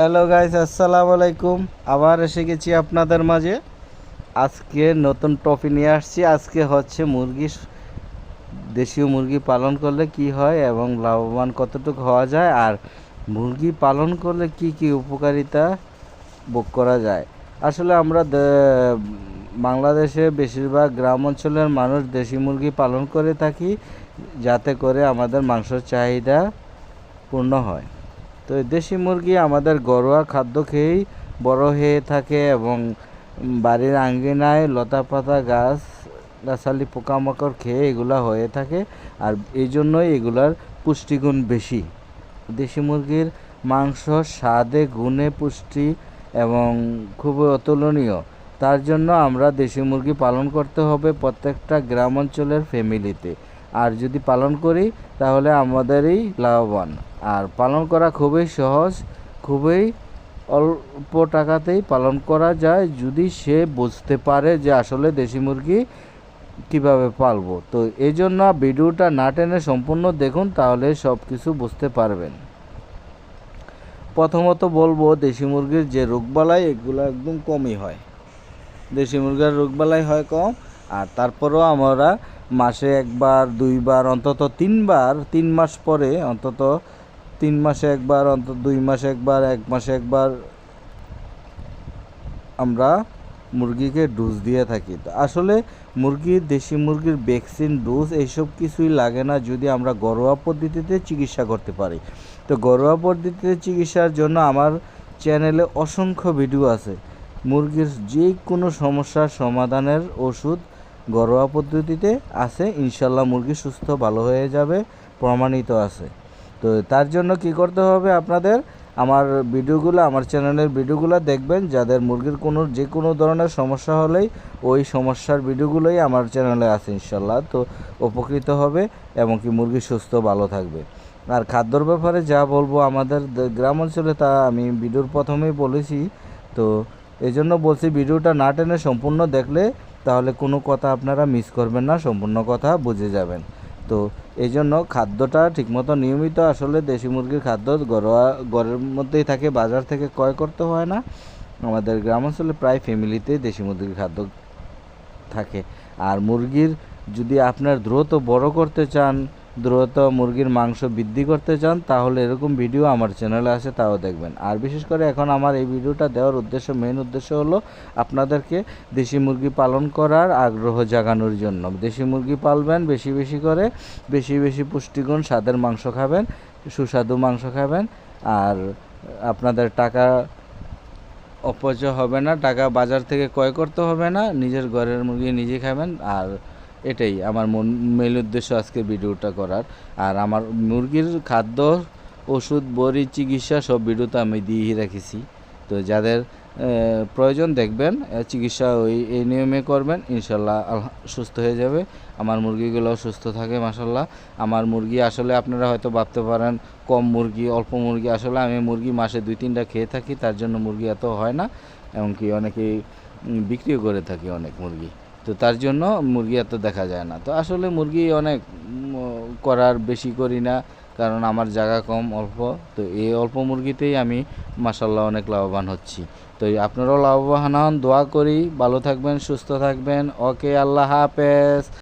Hello guys আসসালামু আলাইকুম আবার এসে গেছি আপনাদের মাঝে। আজকে নতুন টপি নিয়ে আসছি। আজকে হচ্ছে মুরগি দেশীয় মুরগি পালন করলে কি হয় এবং লাভবান কতটুকু হওয়া যায় আর মুরগি পালন করলে কি কি উপকারিতা ভোগ করা যায়। আসলে আমরা বাংলাদেশে বেশিরভাগ গ্রাম অঞ্চলের মানুষ দেশি মুরগি পালন করে থাকি, যাতে করে আমাদের মাংসের চাহিদা পূর্ণ হয়। তো দেশি মুরগি আমাদের ঘরোয়া খাদ্য খেয়েই বড় হয়ে থাকে এবং বাড়ির আঙ্গিনায় লতা পাতা গাছ, গাছালি পোকামাকড় খেয়ে এগুলা হয়ে থাকে আর এই জন্যই এগুলার পুষ্টিগুণ বেশি। দেশি মুরগির মাংস স্বাদে গুণে পুষ্টি এবং খুবই অতুলনীয়। তার জন্য আমরা দেশি মুরগি পালন করতে হবে প্রত্যেকটা গ্রাম অঞ্চলের ফ্যামিলিতে আর যদি পালন করি, তাহলে আমাদেরই লাভবান। আর পালন করা খুবই সহজ, খুবই অল্প টাকাতেই পালন করা যায়। যদি সে বুঝতে পারে যে আসলে দেশি মুরগি কীভাবে পালবো। তো এই জন্য ভিডিওটা না টেনে সম্পূর্ণ দেখুন, তাহলে সব কিছু বুঝতে পারবেন। প্রথমত বলব, দেশি মুরগির যে রোগবালাই, এগুলো একদম কমই হয়। দেশি মুরগির রোগবালাই হয় কম, আর তারপরেও আমরা মাসে একবার, দুইবার, অন্তত তিনবার, তিন মাস পরে, অন্তত তিন মাসে একবার, অন্তত দুই মাসে একবার, এক মাসে একবার আমরা মুরগিকে ডোজ দিয়ে থাকি। তো আসলে মুরগির দেশি মুরগির ভ্যাকসিন, ডোজ এইসব কিছুই লাগে না যদি আমরা ঘরোয়া পদ্ধতিতে চিকিৎসা করতে পারি। তো ঘরোয়া পদ্ধতিতে চিকিৎসার জন্য আমার চ্যানেলে অসংখ্য ভিডিও আছে। মুরগির যে কোনো সমস্যার সমাধানের ওষুধ ঘরোয়া পদ্ধতিতে আছে ইনশাল্লাহ মুরগি সুস্থ, ভালো হয়ে যাবে, প্রমাণিত আছে। তো তার জন্য কি করতে হবে আপনাদের? আমার ভিডিওগুলো, আমার চ্যানেলের ভিডিওগুলো দেখবেন, যাদের মুরগির কোনো যে কোনো ধরনের সমস্যা হলেই ওই সমস্যার ভিডিওগুলোই আমার চ্যানেলে আছে ইনশাল্লাহ তো উপকৃত হবে, এবং কি মুরগি সুস্থ, ভালো থাকবে। আর খাদ্যর ব্যাপারে যা বলব, আমাদের গ্রাম অঞ্চলে তা আমি ভিডিওর প্রথমেই বলেছি। তো এই জন্য বলছি, ভিডিওটা না টেনে সম্পূর্ণ দেখলে তাহলে কোনো কথা আপনারা মিস করবেন না, সম্পূর্ণ কথা বুঝে যাবেন। তো এই জন্য খাদ্যটা ঠিকমতো নিয়মিত আসলে দেশি মুরগির খাদ্য ঘরোয়া, ঘরের মধ্যেই থাকে, বাজার থেকে ক্রয় করতে হয় না। আমাদের গ্রাম অঞ্চলে প্রায় ফ্যামিলিতেই দেশি মুরগির খাদ্য থাকে। আর মুরগির যদি আপনার দ্রুত বড় করতে চান দ্রুত মুরগির মাংস বৃদ্ধি করতে চান, তাহলে এরকম ভিডিও আমার চ্যানেলে আছে, তাও দেখবেন। আর বিশেষ করে এখন আমার এই ভিডিওটা দেওয়ার উদ্দেশ্য মেন উদ্দেশ্য হলো আপনাদেরকে দেশি মুরগি পালন করার আগ্রহ জাগানোর জন্য। দেশি মুরগি পালবেন, বেশি বেশি করে, বেশি বেশি পুষ্টিগুণ, স্বাদের মাংস খাবেন, সুস্বাদু মাংস খাবেন, আর আপনাদের টাকা অপচয় হবে না, টাকা বাজার থেকে ক্রয় করতে হবে না, নিজের ঘরের মুরগি নিজে খাবেন, আর এটাই আমার মন মেল উদ্দেশ্য আজকে ভিডিওটা করার। আর আমার মুরগির খাদ্য, ওষুধ, বড়ি, চিকিৎসা সব ভিডিওতে আমি দিয়েই রেখেছি। তো যাদের প্রয়োজন দেখবেন চিকিৎসা ওই এই নিয়মে করবেন, ইনশাল্লাহ সুস্থ হয়ে যাবে। আমার মুরগিগুলো সুস্থ থাকে মাসাল্লাহ আমার মুরগি আসলে আপনারা হয়তো ভাবতে পারেন, কম মুরগি, অল্প মুরগি। আসলে আমি মুরগি মাসে দুই, তিনটা খেয়ে থাকি, তার জন্য মুরগি এত হয় না। এমনকি অনেকেই বিক্রিও করে থাকি অনেক মুরগি। তো তার জন্য মুরগি এত দেখা যায় না। তো আসলে মুরগি অনেক করার বেশি করি না, কারণ আমার জায়গা কম অল্প। তো এই অল্প মুরগিতেই আমি মাসাল্লাহ অনেক লাভবান হচ্ছি। তো আপনারাও লাভবান হন, দোয়া করি। ভালো থাকবেন, সুস্থ থাকবেন। ওকে, আল্লাহ হাফেজ।